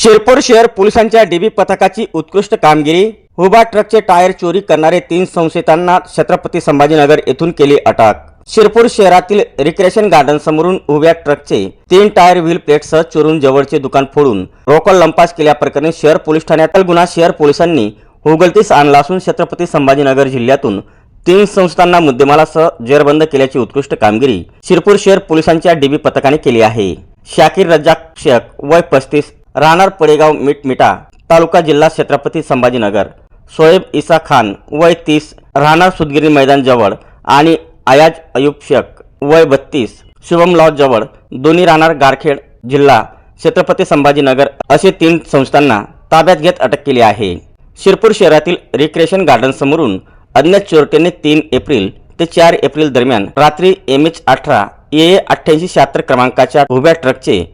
शिरपूर शहर पोलिसांच्या डीबी पथकाची उत्कृष्ट कामगिरी. हुबा ट्रकचे टायर चोरी करणारे तीन संशयितांना छत्रपती संभाजीनगर येथून केली अटक. शिरपूर शहरातील रिक्रेशन गार्डन समोरून उभ्या ट्रकचे तीन टायर व्हील प्लेटसह चोरून जवळचे दुकान फोडून रोकड लंपास केल्याप्रकरणी शहर पोलीस ठाण्यातील गुन्हा शहर पोलिसांनी हुगलतीस आणला असून छत्रपती संभाजीनगर जिल्ह्यातून तीन संस्थांना मुद्देमालासह जेरबंद केल्याची उत्कृष्ट कामगिरी शिरपूर शहर पोलिसांच्या डीबी पथकाने केली आहे. शाकीर रज्जाक शेख वय पस्तीस राहणार पडेगाव मिटमिटा तालुका जिल्हा छत्रपती संभाजीनगर. सोएब इसा खान वय तीस राहणार सुदगिरी मैदान जवळ आणि आयाज अयूब शेख वय बत्तीस शुभम लॉज जवळ दोन्ही राहणार गारखेड जिल्हा छत्रपती संभाजीनगर असे तीन संस्थांना ताब्यात घेत अटक केली आहे. शिरपूर शहरातील रिक्रेशन गार्डन समोरून अज्ञात चोरट्यांनी तीन एप्रिल ते चार एप्रिल दरम्यान रात्री एम एच अठरा ए अठ्ठ्याऐंशी शहात्तर क्रमांकाच्या उभ्या ट्रकचे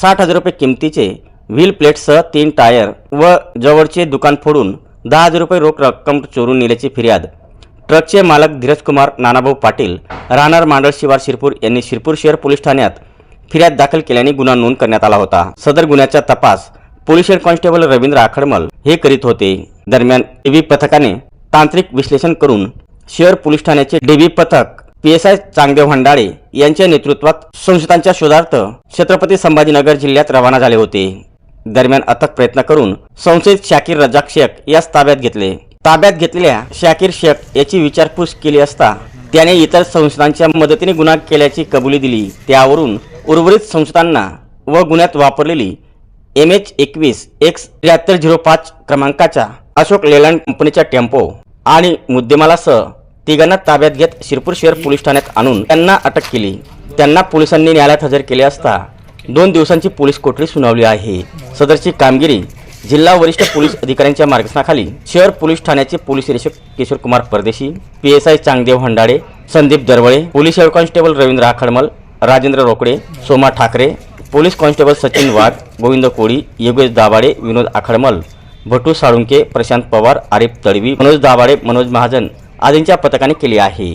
साठ हजार रुपये किमतीचे व्हील प्लेटसह तीन टायर व जवळचे दुकान फोडून दहा हजार रुपये रोख रक्कम चोरून नेल्याची फिर्याद. ट्रकचे मालक धीरज कुमार नानाभाऊ पाटील राहणार मांडळ शिवार शिरपूर यांनी शिरपूर शहर पोलीस ठाण्यात फिर्याद दाखल केल्याने गुन्हा नोंद करण्यात आला होता. सदर गुन्ह्याचा तपास police head constable Ravindra Akhadmal हे करीत होते. दरम्यान डीबी पथकाने तांत्रिक विश्लेषण करून शहर पोलीस ठाण्याचे डीबी पथक P S I Changdev Bhandale यांच्या नेतृत्वात संशयितांच्या शोधार्थ छत्रपती संभाजीनगर जिल्ह्यात रवाना झाले होते. दरम्यान अथक प्रयत्न करून संशयित शाकीर रजाक शेख यास ताब्यात घेतले. ताब्यात घेतलेल्या शाकीर शेख याची विचारपूस केली असता त्याने इतर संस्थांच्या मदतीने गुन्हा केल्याची कबुली दिली. त्यावरून उर्वरित संस्थांना व गुन्ह्यात वापरलेली एम एच एकवीस एक्स त्र्याहत्तर झिरो पाच क्रमांकाच्या अशोक लेलँड कंपनीच्या टेम्पो आणि मुद्देमालासह तिघांना ताब्यात घेत शिरपूर शहर पोलीस ठाण्यात आणून त्यांना अटक केली. त्यांना पोलिसांनी न्यायालयात हजर केले असता दोन दिवसांची पोलीस कोठडी सुनावली आहे. सदरची कामगिरी जिल्हा वरिष्ठ पोलीस अधिकाऱ्यांच्या मार्गदर्शनाखाली शहर पोलीस ठाण्याचे पोलीस निरीक्षक Kishor Kumar Pardeshi P S I Changdev Handale Sandeep Darwale police head constable Ravindra Akhadmal Rajendra Rokade Soma Thakare police constable Sachin Wagh Govind Koli Yogesh Dabhade Vinod Akhadmal Bhatu Salunke Prashant Pawar Arif Tadvi Manoj Dabhade Manoj Mahajan आदींच्या पथकाने केली आहे.